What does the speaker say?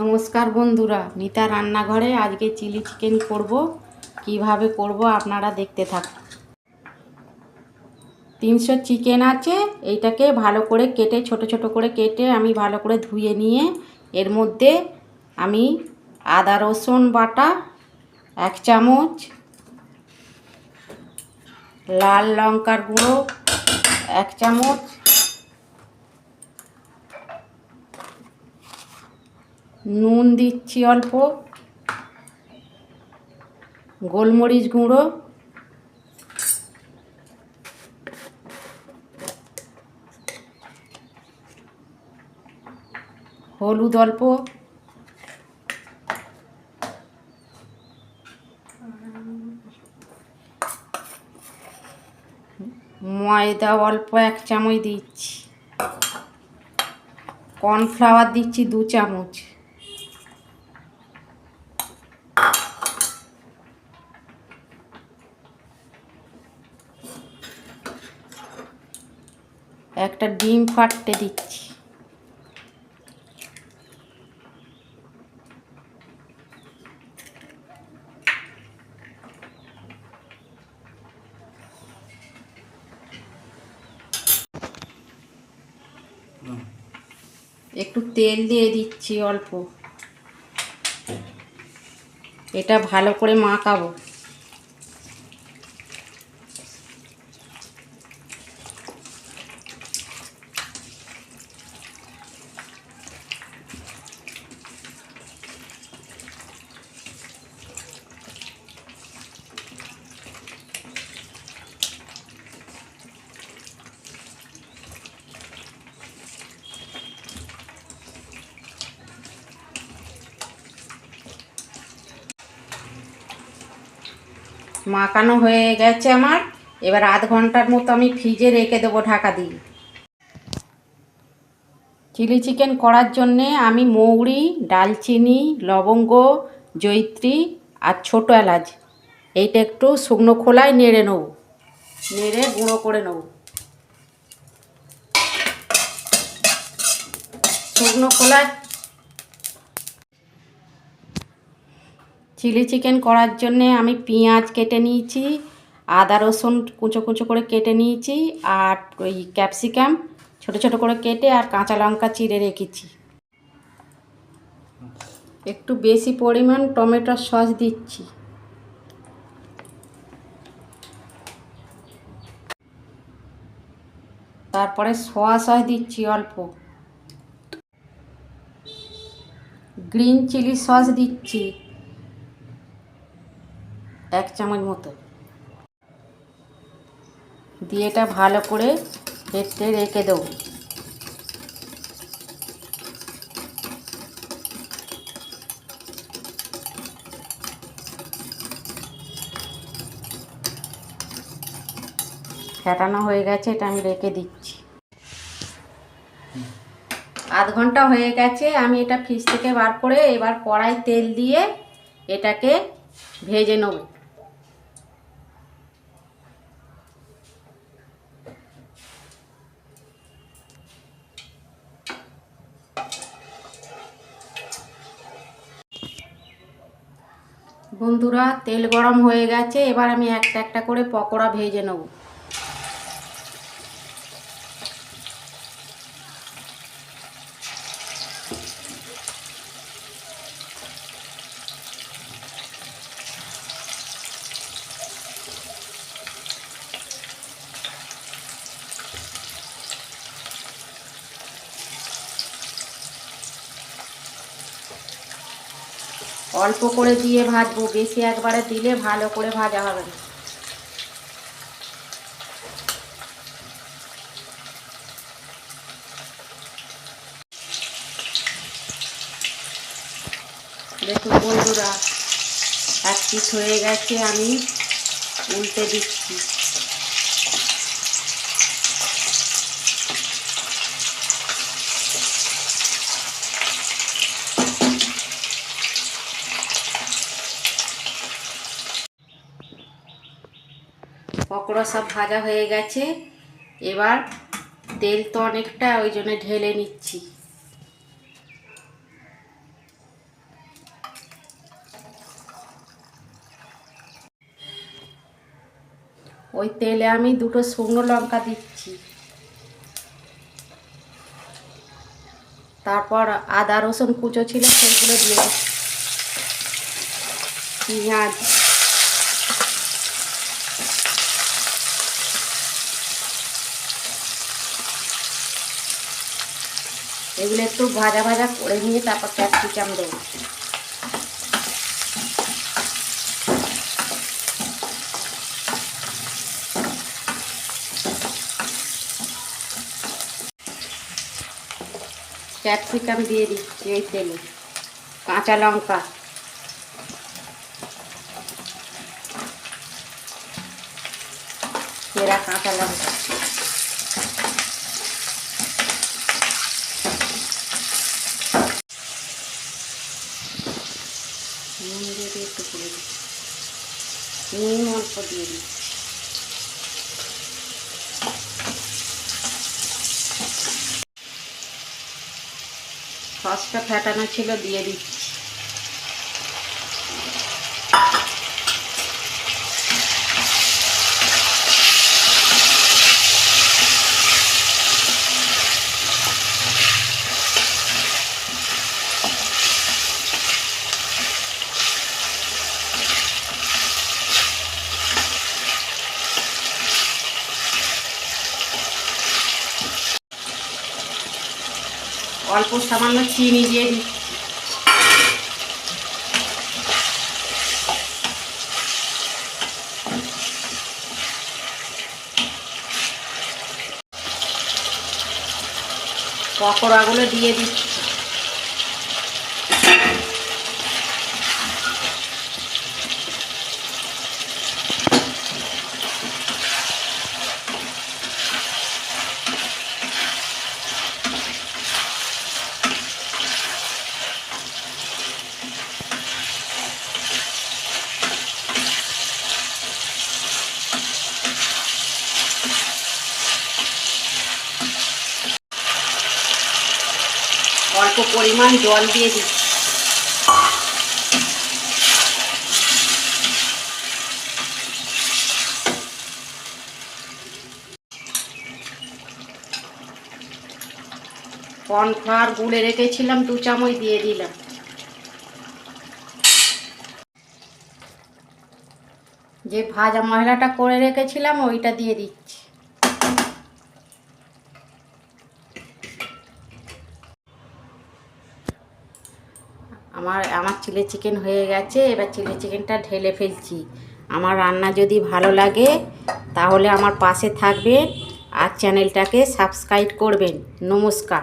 নমস্কার বন্ধুরা, নিতা রান্নাঘরে আজকে চিলি চিকেন করব। কীভাবে করব আপনারা দেখতে থাকুন। তিনশো চিকেন আছে, এইটাকে ভালো করে কেটে, ছোট ছোট করে কেটে আমি ভালো করে ধুয়ে নিয়ে এর মধ্যে আমি আদা রসুন বাটা, এক চামচ, লাল লঙ্কার গুঁড়ো, এক চামচ নুন দিচ্ছি অল্প, গোলমরিচ গুঁড়ো, হলুদ অল্প, ময়দা অল্প এক চামচ দিচ্ছি। কর্নফ্লাওয়ার দিচ্ছি দু চামচ। একটা ডিম ফাটতে দিচ্ছি। একটু তেল দিয়ে দিচ্ছি অল্প। এটা ভালো করে মাখাবো। মাখানো হয়ে গেছে আমার। এবার আধ ঘণ্টার মতো আমি ফ্রিজে রেখে দেবো ঢাকা দিয়ে। চিলি চিকেন করার জন্যে আমি মৌরি, ডালচিনি, লবঙ্গ, জৈত্রী আর ছোটো এলাচ। এইটা একটু শুকনো খোলায় নেড়ে নেব। নেড়ে গুঁড়ো করে নেব। শুকনো খোলায় চিলি চিকেন করার জন্যে আমি পেঁয়াজ কেটে নিয়েছি, আদা রসুন কুচো কুচো করে কেটে নিয়েছি, আর ওই ক্যাপসিকাম ছোট ছোট করে কেটে আর কাঁচা লঙ্কা চিড়ে রেখেছি। একটু বেশি পরিমাণ টমেটোর সস দিচ্ছি। তারপরে সোয়া সস দিচ্ছি অল্প। গ্রিন চিলি সস দিচ্ছি। এক চামচ মতো। দিয়ে এটা ভালো করে ফেটতে রেখে দেবো। ফেটানো হয়ে গেছে, এটা আমি রেখে দিচ্ছি। আধ ঘণ্টা হয়ে গেছে, আমি এটা ফ্রিজ থেকে বার করে এবার কড়াই তেল দিয়ে এটাকে ভেজে নেব। বন্ধুরা তেল গরম হয়ে গেছে এবার আমি একটা একটা করে পকোড়া ভেজে নেব। অল্প করে দিয়ে ভাজবো, বেশি একবারে দিলে ভালো করে ভাজা হবে। না দেখুন বন্ধুরা, এক পিস হয়ে গেছে, আমি উল্টে দিচ্ছি। পকোড়া সব ভাজা হয়ে গেছে। এবার তেল তো অনেকটা, ওই জন্য ঢেলে নিচ্ছি। ওই তেলে আমি দুটো শুকনো লঙ্কা দিচ্ছি। তারপর আদা রসুন কুচো ছিল, সেগুলো দিয়ে পেঁয়াজ এগুলো একটু ভাজা ভাজা করে নিয়ে তারপর ক্যাপসিকাম দেবো। ক্যাপসিকাম দিয়ে দিচ্ছি এই তেলে, কাঁচা লঙ্কা। সেরা কাঁচা লঙ্কা নুন দিয়ে দিয়ে একটু করে দিচ্ছি নুন অল্প দিয়ে দিচ্ছি সসটা ফেটানো ছিল দিয়ে দিচ্ছি। অল্প সামান্য চিনি দিয়ে দিই। পকোড়াগুলো দিয়ে দিচ্ছি। অল্প পরিমাণ জল দিয়ে দিচ্ছি কর্নফ্লাওয়ার গুলে রেখেছিলাম, দু চামচ দিয়ে দিলাম। যে ভাজা মশলাটা করে রেখেছিলাম, ওইটা দিয়ে দিচ্ছি। আমার আমার চিলি চিকেন হয়ে গেছে, এবার চিলি চিকেনটা ঢেলে ফেলছি। আমার রান্না যদি ভালো লাগে, তাহলে আমার পাশে থাকবেন আর চ্যানেলটাকে সাবস্ক্রাইব করবেন। নমস্কার।